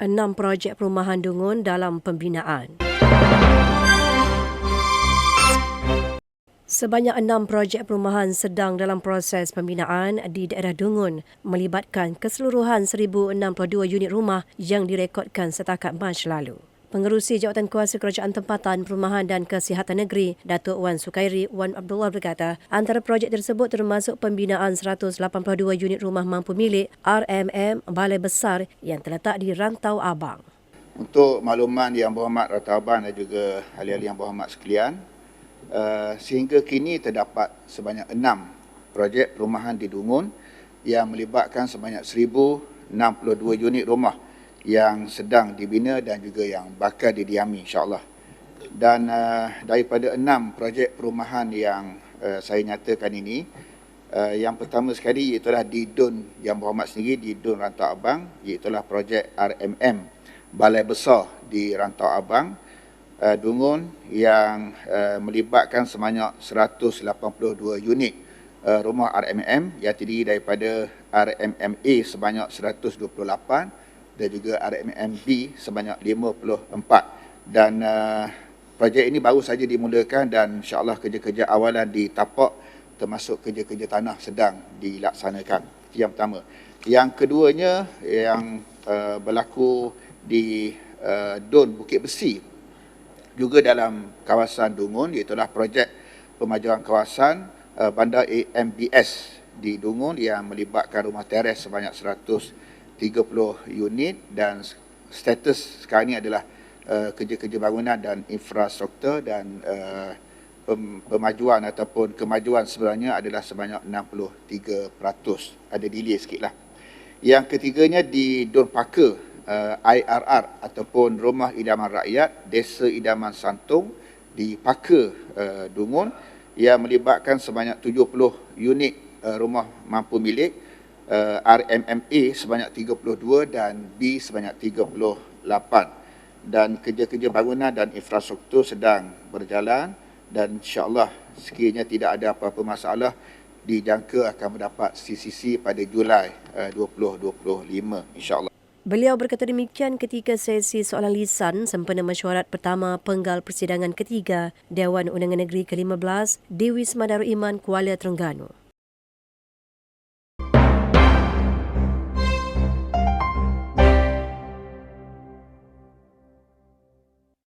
enam projek perumahan Dungun dalam pembinaan. Sebanyak enam projek perumahan sedang dalam proses pembinaan di daerah Dungun melibatkan keseluruhan 1,062 unit rumah yang direkodkan setakat Mac lalu. Pengerusi Jawatan Kuasa Kerajaan Tempatan Perumahan dan Kesihatan Negeri, Datuk Wan Sukairi Wan Abdullah berkata, antara projek tersebut termasuk pembinaan 182 unit rumah mampu milik RMM Balai Besar yang terletak di Rantau Abang. Untuk makluman Yang Berhormat Rata Abang dan juga ahli-ahli Yang Berhormat sekalian, uh, sehingga kini terdapat sebanyak enam projek perumahan di Dungun yang melibatkan sebanyak 1,062 unit rumah yang sedang dibina dan juga yang bakal didiami insyaAllah. Dan uh, daripada enam projek perumahan yang uh, saya nyatakan ini, uh, yang pertama sekali iaitulah di Dun Yang Berhormat sendiri di Dun Rantau Abang, iaitulah projek RMM Balai Besar di Rantau Abang, uh, Dungun yang uh, melibatkan sebanyak 182 unit uh, rumah RMM yang terdiri daripada RMMA sebanyak 128 dan juga RMMB sebanyak 54 dan uh, projek ini baru saja dimulakan dan insyaallah kerja-kerja awalan di tapak termasuk kerja-kerja tanah sedang dilaksanakan. Yang pertama. Yang keduanya yang uh, berlaku di uh, Don Bukit Besi juga dalam kawasan Dungun iaitu projek pemajuan kawasan uh, bandar AMBS di Dungun yang melibatkan rumah teres sebanyak 100 30 unit dan status sekarang ini adalah uh, kerja-kerja bangunan dan infrastruktur dan uh, pemajuan ataupun kemajuan sebenarnya adalah sebanyak 63%. Ada delay sikitlah. Yang ketiganya di Don Paka uh, IRR ataupun Rumah Idaman Rakyat Desa Idaman Santung di Paka uh, Dungun yang melibatkan sebanyak 70 unit uh, rumah mampu milik uh, RMMA sebanyak 32 dan B sebanyak 38 dan kerja-kerja bangunan dan infrastruktur sedang berjalan dan insyaAllah sekiranya tidak ada apa-apa masalah dijangka akan mendapat CCC pada Julai uh, 2025 insyaAllah. Beliau berkata demikian ketika sesi soalan lisan sempena mesyuarat pertama penggal persidangan ketiga Dewan Undangan Negeri ke-15 di Wisma Darul Iman Kuala Terengganu.